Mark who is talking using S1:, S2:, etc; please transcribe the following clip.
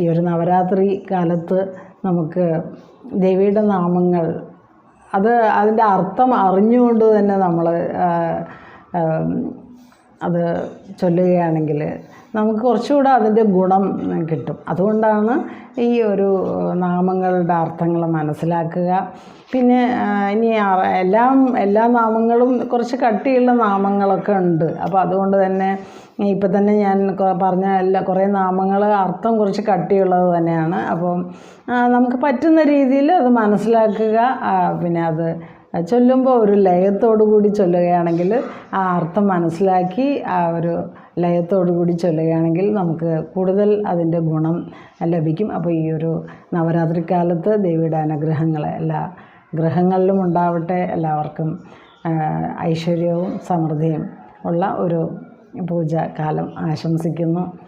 S1: ഈ ഒരു നവരാത്രി കാലത്ത് നമുക്ക് ദേവിയുടെ നാമങ്ങൾ അത് അതിന്റെ അർത്ഥം അറിഞ്ഞുകൊണ്ട് തന്നെ നമ്മൾ അത് ചൊല്ലുകയാണെങ്കിൽ നമുക്ക് കുറച്ചുകൂടെ അതിന്റെ ഗുണം കിട്ടും. അതുകൊണ്ടാണ് ഈ ഒരു നാമങ്ങളുടെ അർത്ഥങ്ങൾ മനസ്സിലാക്കുക. പിന്നെ ഇനി എല്ലാം എല്ലാ നാമങ്ങളും കുറച്ച് കട്ടിയുള്ള നാമങ്ങളൊക്കെ ഉണ്ട്. അപ്പോൾ അതുകൊണ്ട് തന്നെ ഇപ്പം തന്നെ ഞാൻ പറഞ്ഞ എല്ലാ കുറേ നാമങ്ങൾ അർത്ഥം കുറച്ച് കട്ടിയുള്ളത് തന്നെയാണ്. അപ്പം നമുക്ക് പറ്റുന്ന രീതിയിൽ അത് മനസ്സിലാക്കുക. പിന്നെ അത് ചൊല്ലുമ്പോൾ ഒരു ലയത്തോടു കൂടി ചൊല്ലുകയാണെങ്കിൽ ആ അർത്ഥം മനസ്സിലാക്കി ആ ഒരു ലയത്തോടു കൂടി ചൊല്ലുകയാണെങ്കിൽ നമുക്ക് കൂടുതൽ അതിന്റെ ഗുണം ലഭിക്കും. അപ്പോൾ ഈ ഒരു നവരാത്രിക്കാലത്ത് ദേവിയുടെ അനുഗ്രഹങ്ങൾ എല്ലാ ഗ്രഹങ്ങളിലും ഉണ്ടാവട്ടെ. എല്ലാവർക്കും ഐശ്വര്യവും സമൃദ്ധിയും ഉള്ള ഒരു പൂജ കാലം ആശംസിക്കുന്നു.